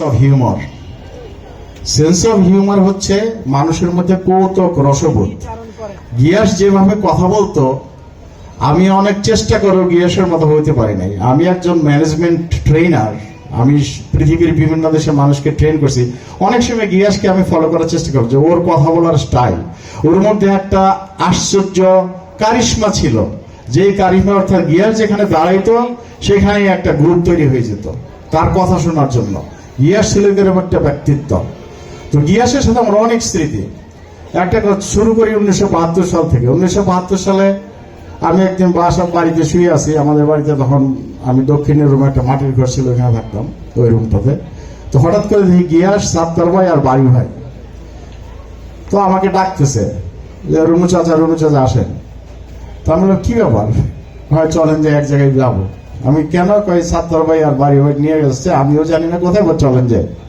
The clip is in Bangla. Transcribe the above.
অফ সেন্স অফ হিউমার হচ্ছে মানুষের মধ্যে কৌতুক, রসবোধ। গিয়াস যেভাবে কথা বলতো, আমি অনেক চেষ্টা করেও গিয়াসের মতো হইতে পারি নাই। আমি একজন ম্যানেজমেন্ট ট্রেনার আমি পৃথিবীর বিভিন্ন দেশে মানুষকে ট্রেন করছি। অনেক সময় গিয়াসকে আমি ফলো করার চেষ্টা করছি ওর কথা বলার স্টাইল ওর মধ্যে একটা আশ্চর্য কারিশমা ছিল। যে কারিশমা অর্থাৎ গিয়াস যেখানে দাঁড়াইতো সেখানে একটা গ্রুপ তৈরি হয়ে যেত, তার কথা শোনার জন্য। গিয়াস ছিল একটা ব্যক্তিত্ব। তো গিয়াসের সাথে আমার অনেক স্মৃতি। একটা শুরু করি উনিশশো বাহাত্তর সাল থেকে। উনিশশো বাহাত্তর সালে আমি একদিন বাসা বাড়িতে শুয়ে আছি। আমাদের বাড়িতে তখন আমি দক্ষিণের রুমে একটা মাটির ঘর ছিল, ওখানে থাকতাম, ওই রুমটাতে। তো হঠাৎ করে দেখি গিয়াস, সাত্তার ভাই আর বাড়ি ভাই। তো আমাকে ডাকতেছে যে, রুনু চাচা রুনু চাচা আসেন। তো আমি কি ব্যাপার? হয় চলেন যে এক জায়গায় যাব। আমি কেন কই সাত্তর ভাই আর বাড়ি নিয়ে গেছে? আমিও জানি না কোথায় চলেন যে।